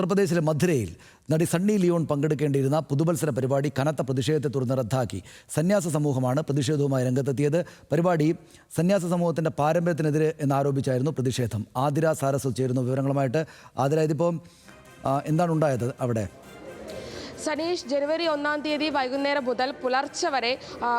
ഉത്തർപ്രദേശിലെ മധുരയിൽ നടി സണ്ണി ലിയോൺ പങ്കെടുക്കേണ്ടിയിരുന്ന പുതുവത്സര പരിപാടി കനത്ത പ്രതിഷേധത്തെ തുടർന്ന് റദ്ദാക്കി. സന്യാസ സമൂഹമാണ് പ്രതിഷേധവുമായി രംഗത്തെത്തിയത്. പരിപാടി സന്യാസ സമൂഹത്തിന്റെ പാരമ്പര്യത്തിനെതിരെ എന്നാരോപിച്ചായിരുന്നു പ്രതിഷേധം. ആതിര സാരസ് ചേരുന്നു വിവരങ്ങളുമായിട്ട്. ആതിര ഇതിപ്പോൾ ആ, എന്താണ് ഉണ്ടായത് അവിടെ? സനീഷ് ജനുവരി ഒന്നാം തീയതി വൈകുന്നേരം മുതൽ പുലർച്ചെ വരെ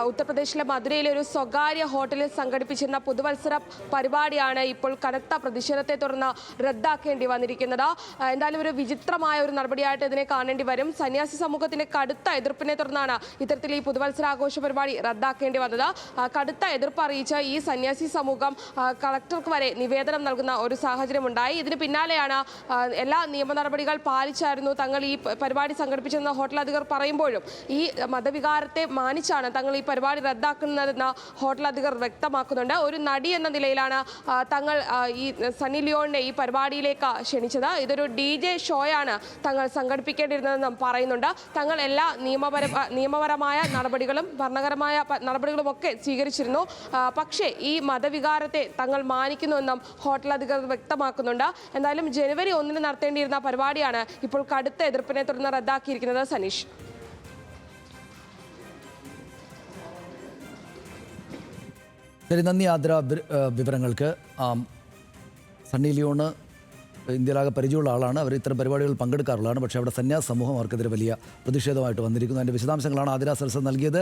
ഉത്തർപ്രദേശിലെ മധുരയിലെ ഒരു സ്വകാര്യ ഹോട്ടലിൽ സംഘടിപ്പിച്ചിരുന്ന പുതുവത്സര പരിപാടിയാണ് ഇപ്പോൾ കനത്ത പ്രതിഷേധത്തെ തുടർന്ന് റദ്ദാക്കേണ്ടി വന്നിരിക്കുന്നത്. എന്തായാലും ഒരു വിചിത്രമായ ഒരു നടപടിയായിട്ട് ഇതിനെ കാണേണ്ടി വരും. സന്യാസി സമൂഹത്തിന്റെ കടുത്ത എതിർപ്പിനെ തുടർന്നാണ് ഇത്തരത്തിൽ ഈ പുതുവത്സര ആഘോഷ പരിപാടി റദ്ദാക്കേണ്ടി വന്നത്. കടുത്ത എതിർപ്പ് അറിയിച്ച ഈ സന്യാസി സമൂഹം കളക്ടർക്ക് വരെ നിവേദനം നൽകുന്ന ഒരു സാഹചര്യം ഉണ്ടായി ഇതിന് പിന്നാലെയാണ് എല്ലാ നിയമ നടപടികൾ പാലിച്ചായിരുന്നു തങ്ങൾ ഈ പരിപാടി സംഘടിപ്പിച്ചെന്ന ഹോട്ടൽ അധികൃതർ പറയുമ്പോഴും ഈ മതവികാരത്തെ മാനിച്ചാണ് തങ്ങൾ ഈ പരിപാടി റദ്ദാക്കുന്നതെന്ന് ഹോട്ടൽ അധികൃതർ വ്യക്തമാക്കുന്നുണ്ട്. ഒരു നടി എന്ന നിലയിലാണ് തങ്ങൾ ഈ സണ്ണി ലിയോണിനെ ഈ പരിപാടിയിലേക്ക് ക്ഷണിച്ചത്. ഇതൊരു ഡി ജെ ഷോയാണ് തങ്ങൾ സംഘടിപ്പിക്കേണ്ടിയിരുന്നതെന്നും പറയുന്നുണ്ട്. തങ്ങൾ എല്ലാ നിയമപര നിയമപരമായ നടപടികളും ഭരണകരമായ പ- നടപടികളും ഒക്കെ സ്വീകരിച്ചിരുന്നു. പക്ഷേ ഈ മതവികാരത്തെ തങ്ങൾ മാനിക്കുന്നുവെന്നും ഹോട്ടൽ അധികൃതർ വ്യക്തമാക്കുന്നുണ്ട്. എന്തായാലും ജനുവരി ഒന്നിന് നടത്തേണ്ടിയിരുന്ന പരിപാടിയാണ് ഇപ്പോൾ കടുത്ത എതിർപ്പിനെ തുടർന്ന് റദ്ദാക്കിയിരിക്കുന്നത്. സനീഷ് ശരി നന്ദി ആദ്ര വിവരങ്ങൾക്ക്. സണ്ണി ലിയോണ് ഇന്ത്യയിലാകെ പരിചയമുള്ള ആളാണ്. അവർ ഇത്തരം പരിപാടികൾ പങ്കെടുക്കാറുള്ളതാണ്. പക്ഷേ അവിടെ സന്യാസ സമൂഹം അവർക്കെതിരെ വലിയ പ്രതിഷേധമായിട്ട് വന്നിരിക്കുന്നു. അതിന്റെ വിശദാംശങ്ങളാണ് ആതിര സരസ് നൽകിയത്.